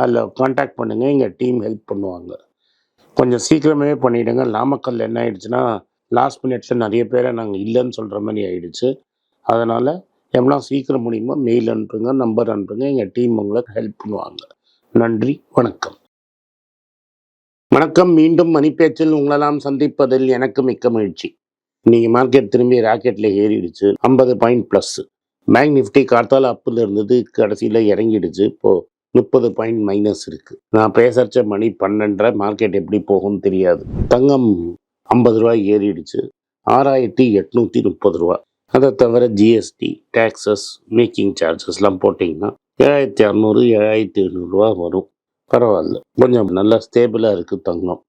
அதில் காண்டாக்ட் பண்ணுங்கள் எங்கள் டீம் ஹெல்ப் பண்ணுவாங்க. கொஞ்சம் சீக்கிரமே பண்ணிவிடுங்க நாமக்கல் என்ன ஆயிடுச்சுன்னா லாஸ்ட் மினிட்ஸில் நிறைய பேரை நாங்கள் இல்லைன்னு சொல்கிற மாதிரி ஆயிடுச்சு. அதனால் எவ்வளோ சீக்கிரம் முடியுமோ மெயில் அனுப்புங்க நம்பர் அனுப்புங்க எங்கள் டீம் உங்களுக்கு ஹெல்ப் பண்ணுவாங்க. நன்றி வணக்கம். வணக்கம் மீண்டும் மணிப்பேச்சில் உங்களெல்லாம் சந்திப்பதில் எனக்கு மிக்க மகிழ்ச்சி. நீங்கள் மார்க்கெட் திரும்பி ராக்கெட்டில் ஏறிடுச்சு ஐம்பது பாயிண்ட் ப்ளஸ் பேங்க் நிஃப்டி கார்த்தால் அப்பில் இருந்தது கடைசியில் இறங்கிடுச்சு இப்போது முப்பது பாயிண்ட் மைனஸ் இருக்கு. நான் பேசறச்ச மணி பன்னெண்டரை மார்க்கெட் எப்படி போகும்னு தெரியாது. தங்கம் ஐம்பது ரூபாய் ஏறிடுச்சு. ஆறாயிரத்தி எட்நூத்தி முப்பது ரூபா அதை தவிர ஜிஎஸ்டி டேக்ஸஸ் மேக்கிங் சார்ஜஸ்லாம் போட்டிங்கன்னா ஏழாயிரத்தி அறநூறு ஏழாயிரத்தி எழுநூறுவா வரும். பரவாயில்ல. கொஞ்சம் நல்லா ஸ்டேபிளாக இருக்குது தங்கம்.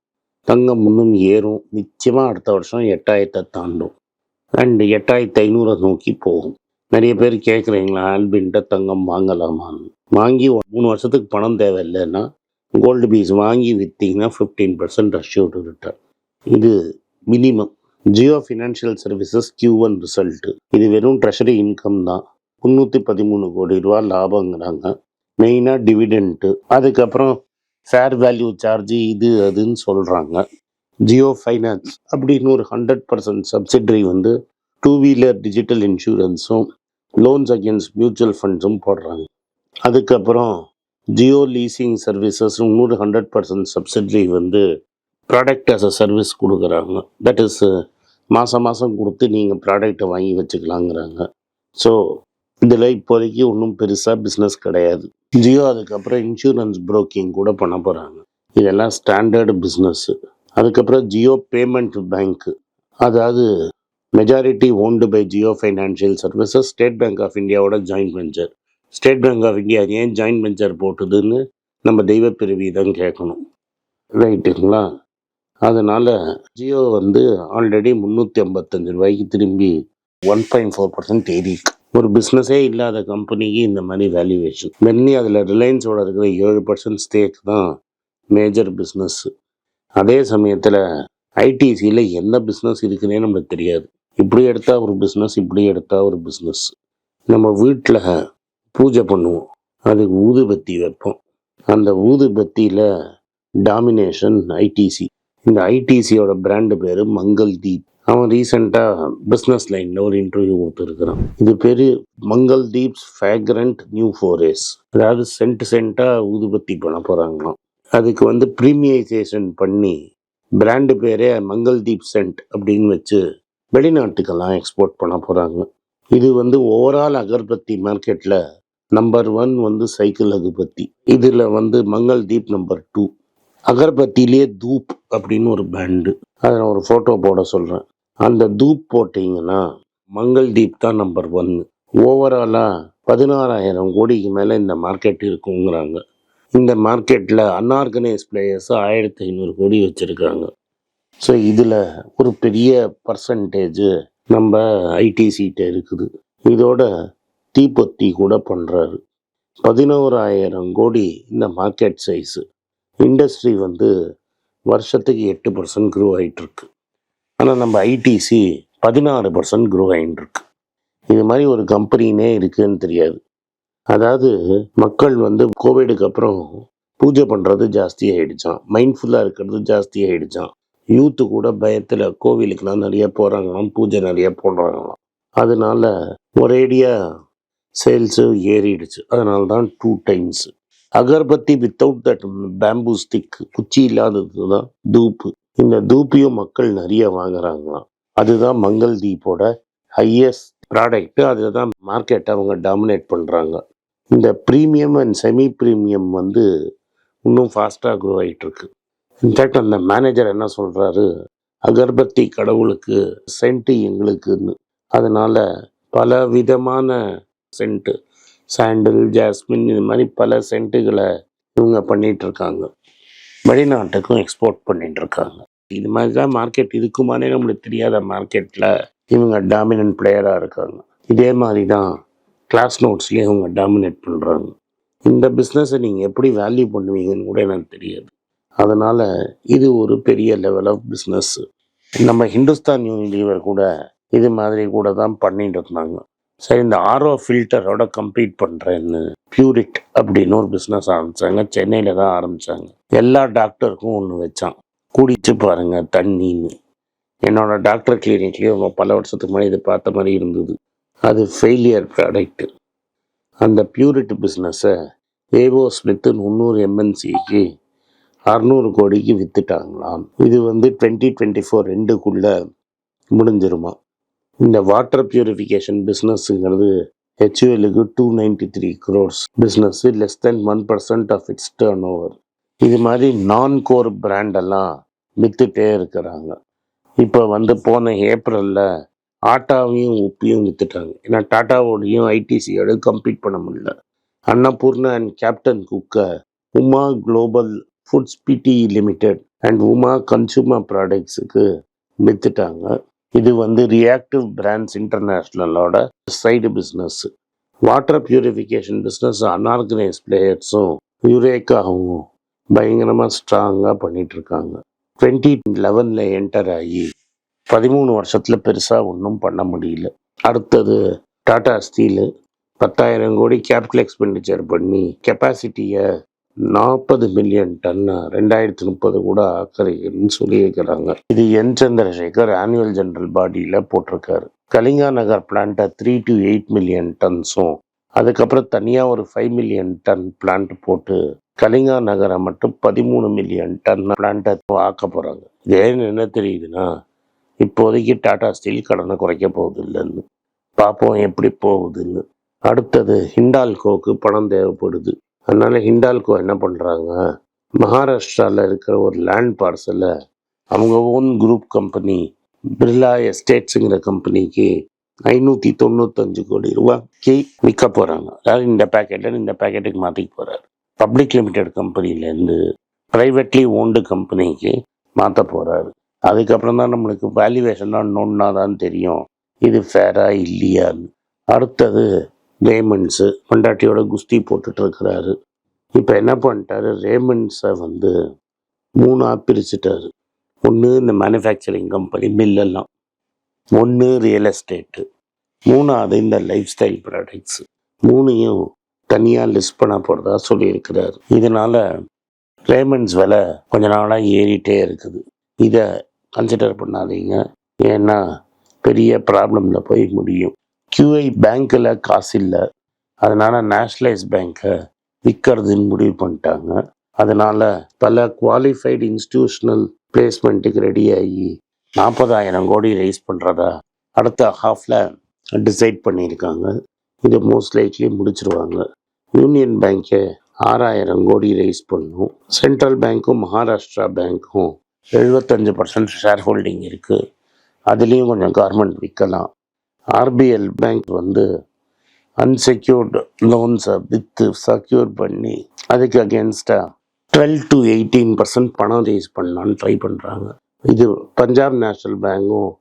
தங்கம் இன்னும் ஏறும். நிச்சயமாக அடுத்த வருஷம் எட்டாயிரத்தை தாண்டும். அண்ட் எட்டாயிரத்தி ஐநூறை நோக்கி போகும். நிறைய பேர் கேட்குறீங்களா ஆல்பின்ட்ட தங்கம் வாங்கலாமான்னு வாங்கி மூணு வருஷத்துக்கு பணம் தேவையில்லைன்னா கோல்டு பீஸ் வாங்கி விற்றீங்கன்னா ஃபிஃப்டீன் பர்சன்ட் அஷ்யூர்டு ரிட்டர்ன் இது minimum Jio financial services Q one result இது வெறும் ட்ரெஷரி இன்கம் தான். முந்நூற்றி பதிமூணு கோடி ரூபா லாபங்கிறாங்க. மெயினாக டிவிடெண்ட்டு அதுக்கப்புறம் ஃபேர் வேல்யூ சார்ஜ் இது அதுன்னு சொல்கிறாங்க ஜியோ ஃபைனான்ஸ் அப்படின்னு ஒரு ஹண்ட்ரட் பர்சன்ட் சப்சிடரி வந்து டூ வீலர் டிஜிட்டல் இன்சூரன்ஸும் லோன்ஸ் அகேன்ஸ்ட் மியூச்சுவல் ஃபண்ட்ஸும் போடுறாங்க. அதுக்கப்புறம் ஜியோ லீசிங் சர்வீசஸ் நூறு ஹண்ட்ரட் பர்சன்ட் சப்சிடி வந்து ப்ராடக்ட் அஸ் அ சர்வீஸ் கொடுக்குறாங்க. தட் இஸ் மாதம் மாதம் கொடுத்து நீங்கள் ப்ராடக்டை வாங்கி வச்சுக்கலாங்கிறாங்க. ஸோ இதில் இப்போதைக்கு ஒன்றும் பெருசாக பிஸ்னஸ் கிடையாது. ஜியோ அதுக்கப்புறம் இன்சூரன்ஸ் புரோக்கிங் கூட பண்ண போகிறாங்க இதெல்லாம் ஸ்டாண்டர்டு பிஸ்னஸ்ஸு அதுக்கப்புறம் ஜியோ பேமெண்ட் பேங்க்கு அதாவது majority owned by Jio financial services State Bank of இந்தியாவோட joint venture State Bank of India ஏன் ஜாயின்ட் வெஞ்சர் போட்டுதுன்னு நம்ம தெய்வ பிரிவி தான் கேட்கணும். ரைட்டுங்களா அதனால் ஜியோ வந்து ஆல்ரெடி முந்நூற்றி ஐம்பத்தஞ்சு ரூபாய்க்கு திரும்பி ஒன் பாயிண்ட் ஃபோர் பர்சன்ட் ஏறிக்கு ஒரு பிஸ்னஸே இல்லாத கம்பெனிக்கு இந்த மாதிரி வேல்யூவேஷன் மென்னி அதில் ரிலையன்ஸோட இருக்கிற ஏழு பர்சன்ட் ஸ்டேக் தான் மேஜர் பிஸ்னஸ் அதே சமயத்தில் ஐடிசியில் என்ன பிஸ்னஸ் இருக்குன்னே நம்மளுக்கு தெரியாது. இப்படி எடுத்தால் ஒரு பிஸ்னஸ் இப்படி எடுத்தால் ஒரு பிஸ்னஸ் நம்ம வீட்டில் பூஜை பண்ணுவோம். அதுக்கு ஊதுபத்தி வைப்போம். அந்த ஊதுபத்தியில் டாமினேஷன் ஐடிசி இந்த ஐடிசியோட பிராண்டு பேர் மங்கள் தீப். அவன் ரீசெண்டாக பிஸ்னஸ் லைனில் ஒரு இன்டர்வியூ கொடுத்துருக்குறான். இது பேர் மங்கள் தீப்ஸ் ஃபேக்ரண்ட் நியூ ஃபோரேஸ் அதாவது சென்ட் சென்ட்டாக ஊதுபத்தி பண்ண போகிறாங்களாம் அதுக்கு வந்து ப்ரீமியைசேஷன் பண்ணி பிராண்டு பேரே மங்கள் தீப் சென்ட் அப்படின்னு வச்சு வெளிநாட்டுக்கெல்லாம் எக்ஸ்போர்ட் பண்ண போகிறாங்க இது வந்து ஓவரால் அகர்பத்தி மார்க்கெட்டில் நம்பர் ஒன் வந்து சைக்கிள் அகர்பத்தி. இதில் வந்து மங்கள் தீப் நம்பர் டூ அகர்பத்திலே தூப் அப்படின்னு ஒரு பேண்டு அதை நான் ஒரு ஃபோட்டோ போட சொல்கிறேன் அந்த தூப் போட்டிங்கன்னா மங்கள் தீப் தான் நம்பர் ஒன்னு ஓவராலாக பதினாறாயிரம் கோடிக்கு மேலே இந்த மார்க்கெட் இருக்குங்கிறாங்க. இந்த மார்க்கெட்டில் அன்ஆர்கனைஸ் பிளேயர்ஸ் ஆயிரத்தி ஐநூறு கோடி வச்சுருக்காங்க. ஸோ இதில் ஒரு பெரிய பர்சன்டேஜ் நம்ம ஐடிசிட்ட இருக்குது. இதோட தீப்பொத்தி கூட பண்ணுறாரு பதினோராயிரம் கோடி இந்த மார்க்கெட் சைஸு இண்டஸ்ட்ரி வந்து வருஷத்துக்கு எட்டு பர்சன்ட் க்ரோ ஆகிட்டுருக்கு ஆனால் நம்ம ஐடிசி பதினாறு பர்சன்ட் க்ரோ ஆகிட்டுருக்கு இது மாதிரி ஒரு கம்பெனினே இருக்குன்னு தெரியாது. அதாவது மக்கள் வந்து கோவிடுக்கு அப்புறம் பூஜை பண்ணுறது ஜாஸ்தி ஆகிடுச்சான் மைண்ட்ஃபுல்லாக இருக்கிறது ஜாஸ்தி ஆகிடுச்சான் யூத்து கூட பயத்தில் கோவிலுக்கெலாம் நிறைய போகிறாங்களாம் பூஜை நிறைய போடுறாங்களாம். அதனால ஒரேடியாக சேல்ஸு ஏறிடுச்சு. அதனால தான் two times agarbatti without that bamboo stick குச்சி இல்லாதது தான் தூப்பு. இந்த தூப்பியும் மக்கள் நிறைய வாங்குறாங்களாம். அதுதான் மங்கள் தீப்போட ஹையஸ்ட் ப்ராடக்ட் அதில் தான் மார்க்கெட் அவங்க டாமினேட் பண்ணுறாங்க இந்த ப்ரீமியம் அண்ட் செமி ப்ரீமியம் வந்து இன்னும் ஃபாஸ்ட்டாக க்ரோ ஆகிட்டுருக்கு இன்ஃபேக்ட் அந்த மேனேஜர் என்ன சொல்கிறாரு அகர்பத்தி கடவுளுக்கு சென்ட்டு எங்களுக்குன்னு. அதனால் பல விதமான சென்ட்டு சாண்டில் ஜாஸ்மின் இது மாதிரி பல சென்ட்டுகளை இவங்க பண்ணிகிட்ருக்காங்க இருக்காங்க வெளிநாட்டுக்கும் எக்ஸ்போர்ட் பண்ணிட்டு இருக்காங்க இது மாதிரி தான் மார்க்கெட் இருக்குமானே நம்மளுக்கு தெரியாத மார்க்கெட்டில் இவங்க டாமினன்ட் பிளேயராக இருக்காங்க. இதே மாதிரி தான் கிளாஸ் நோட்ஸ்லேயே இவங்க டாமினேட் பண்ணுறாங்க இந்த பிஸ்னஸை நீங்கள் எப்படி வேல்யூ பண்ணுவீங்கன்னு கூட எனக்கு தெரியாது. அதனால் இது ஒரு பெரிய லெவல் ஆஃப் பிஸ்னஸ் நம்ம ஹிந்துஸ்தான் யூனிலீவர் கூட இது மாதிரி கூட தான் பண்ணிட்டு இருந்தாங்க. சரி இந்த ஆர்ஓ ஃபில்டரோட கம்ப்ளீட் பண்ணுறேன்னு பியூரிட் அப்படின்னு ஒரு பிஸ்னஸ் ஆரம்பித்தாங்க சென்னையில் தான் ஆரம்பித்தாங்க எல்லா டாக்டருக்கும் ஒன்று வச்சான். குடிச்சு பாருங்க தண்ணின்னு. என்னோட டாக்டர் கிளினிக்லேயும் பல வருஷத்துக்கு முன்னாடி இது பார்த்த மாதிரி இருந்தது. அது ஃபெயிலியர் ப்ராடக்ட் அந்த பியூரிட் பிஸ்னஸை ஏவோ ஸ்மித்துன்னு இன்னொரு எம்என்சிக்கு அறநூறு கோடிக்கு விற்றுட்டாங்களாம் இது வந்து டுவெண்ட்டி டுவெண்ட்டி ஃபோர் ரெண்டுக்குள்ளே முடிஞ்சிருமா. இந்த வாட்டர் பியூரிஃபிகேஷன் பிஸ்னஸ்ங்கிறது ஹெச்யூஎலுக்கு two ninety three crores business less than one percent of its turnover இது மாதிரி நான் கோர் பிராண்டெல்லாம் விற்றுட்டே இருக்கிறாங்க. இப்போ வந்து போன ஏப்ரலில் ஆட்டாவையும் உப்பையும் விற்றுட்டாங்க ஏன்னா டாட்டாவோடையும் ஐடிசியோடையும் கம்ப்ளீட் பண்ண முடியல. Annapurna and Captain குக்கை Uma global foods PT limited and Uma consumer ப்ராடக்ட்ஸுக்கு வித்துட்டாங்க. இது வந்து reactive brands இன்டர்நேஷ்னலோட side business water purification business unorganised பிளேயர்ஸும் யுரேக்காகவும் பயங்கரமாக ஸ்ட்ராங்காக பண்ணிட்டு இருக்காங்க. டுவெண்ட்டி லெவனில் என்டர் ஆகி பதிமூணு வருஷத்தில் பெருசாக ஒன்றும் பண்ண முடியல. அடுத்தது டாடா ஸ்டீலு பத்தாயிரம் கோடி கேபிட்டல் எக்ஸ்பெண்டிச்சர் பண்ணி கெப்பாசிட்டியை நாற்பது மில்லியன் டன்னு ரெண்டாயிரத்தி முப்பது கூட ஆக்கரைன்னு சொல்லியிருக்கிறாங்க. இது என் சந்திரசேகர் ஆனுவல் ஜெனரல் பாடியில் போட்டிருக்காரு. கலிங்கா நகர் பிளான்ட்டை த்ரீ டு எயிட் மில்லியன் டன்ஸும் அதுக்கப்புறம் தனியாக ஒரு ஃபைவ் மில்லியன் டன் பிளான்ட் போட்டு கலிங்கா நகரை மட்டும் பதிமூணு மில்லியன் டன் பிளான்ட்டை ஆக்க போகிறாங்க இது என்ன தெரியுதுன்னா இப்போதைக்கு டாடா ஸ்டீல் கடனை குறைக்க போகுது இல்லைன்னு பார்ப்போம் எப்படி போகுதுன்னு. அடுத்தது ஹிண்டால்கோக்கு பணம் தேவைப்படுது. அதனால் ஹிண்டால்கோ என்ன பண்ணுறாங்க மகாராஷ்டிராவில் இருக்கிற ஒரு லேண்ட் பார்சலை அவங்க ஓன் குரூப் கம்பெனி பிர்லா எஸ்டேட்ஸுங்கிற கம்பெனிக்கு ஐநூற்றி தொண்ணூத்தஞ்சு கோடி ரூபாய்க்கு விற்க போகிறாங்க அதாவது இந்த பேக்கெட்டை இந்த பேக்கெட்டுக்கு மாற்றிக்க போகிறாரு பப்ளிக் லிமிடெட் கம்பெனிலேருந்து ப்ரைவேட்லி ஓன்டு கம்பெனிக்கு மாற்ற போகிறாரு அதுக்கப்புறம் தான் நம்மளுக்கு வேல்யூவேஷன்லாம் நோன்னா தான் தெரியும். இது ஃபேராக இல்லையான்னு. அடுத்தது ரேமண்ட்ஸு பொண்டாட்டியோட குஸ்தி போட்டுட்டு இருக்கிறாரு இப்போ என்ன பண்ணிட்டாரு? ரேமண்ட்ஸை வந்து மூணாக பிரிச்சுட்டாரு. ஒன்று இந்த மேனுஃபேக்சரிங் கம்பெனி மில்லெல்லாம் ஒன்று ரியல் எஸ்டேட்டு மூணாவது இந்த லைஃப் ஸ்டைல் ப்ராடக்ட்ஸு மூணையும் தனியாக லிஸ்ட் பண்ண போகிறதா சொல்லியிருக்கிறார். இதனால் ரேமண்ட்ஸ் விலை கொஞ்ச நாளாக ஏறிட்டே இருக்குது. இதை கன்சிடர் பண்ணாதீங்க. ஏன்னா பெரிய ப்ராப்ளமில் போய் முடியும். கியூஐ பேங்க்கில் காசு இல்லை. அதனால் நேஷ்னலைஸ் பேங்க்கை விற்கிறதுன்னு முடிவு பண்ணிட்டாங்க. அதனால் பல குவாலிஃபைடு இன்ஸ்டிடியூஷனல் பிளேஸ்மெண்ட்டுக்கு ரெடி ஆகி நாற்பதாயிரம் கோடி ரைஸ் பண்ணுறதா அடுத்த ஹாஃபில் டிசைட் பண்ணியிருக்காங்க. இது மோஸ்ட் லைக்லி முடிச்சிருவாங்க. யூனியன் பேங்க்கை ஆறாயிரம் கோடி ரைஸ் பண்ணும். சென்ட்ரல் பேங்க்கும் மகாராஷ்டிரா பேங்க்கும் எழுபத்தஞ்சு பர்சன்ட் ஷேர் ஹோல்டிங் இருக்குது அதுலேயும் கொஞ்சம் கவர்மெண்ட் விற்கலாம் ஆர்பிஎல் பேங்க் வந்து அன்செக்யூர்டு லோன்ஸை வித்து செக்யூர் பண்ணி அதுக்கு அகேன்ஸ்டாக டுவெல் டு எயிட்டீன் பர்சன்ட் பணம் ரைஸ் பண்ணலான்னு ட்ரை பண்ணுறாங்க இது பஞ்சாப் நேஷ்னல் பேங்க்கும்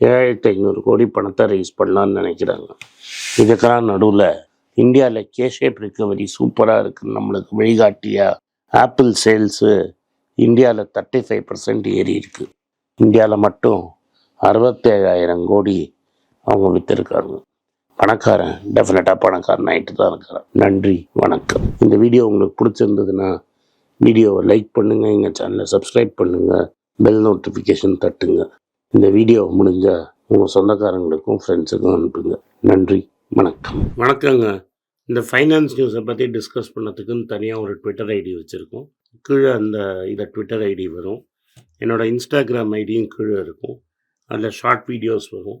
ஏழாயிரத்தி ஐநூறு கோடி பணத்தை ரைஸ் பண்ணலான்னு நினைக்கிறாங்க. இதுக்கெல்லாம் நடுவில் இந்தியாவில் கேஷேப் ரிக்கவரி சூப்பராக இருக்குது நம்மளுக்கு வழிகாட்டியாக ஆப்பிள் சேல்ஸு இந்தியாவில் தேர்ட்டி ஃபைவ் பர்சன்ட் ஏறி இருக்குது இந்தியாவில் மட்டும் அறுபத்தேழாயிரம் கோடி அவங்க விற்றுருக்காங்க பணக்காரன் டெஃபினட்டாக பணக்காரன் ஆகிட்டு தான் இருக்கிறான் நன்றி வணக்கம். இந்த வீடியோ உங்களுக்கு பிடிச்சிருந்ததுன்னா வீடியோவை லைக் பண்ணுங்கள் எங்கள் சேனலை சப்ஸ்கிரைப் பண்ணுங்கள் பெல் நோட்டிஃபிகேஷன் தட்டுங்க. இந்த வீடியோ முடிஞ்சால் உங்கள் சொந்தக்காரங்களுக்கும் ஃப்ரெண்ட்ஸுக்கும் அனுப்புங்க. நன்றி வணக்கம். வணக்கங்க. இந்த ஃபைனான்ஸ் நியூஸை பற்றி டிஸ்கஸ் பண்ணதுக்குன்னு தனியாக ஒரு ட்விட்டர் ஐடி வச்சுருக்கோம். கீழே அந்த இதை ட்விட்டர் ஐடி வரும். என்னோடய இன்ஸ்டாகிராம் ஐடியும் கீழே இருக்கும். அதில் ஷார்ட் வீடியோஸ் வரும்.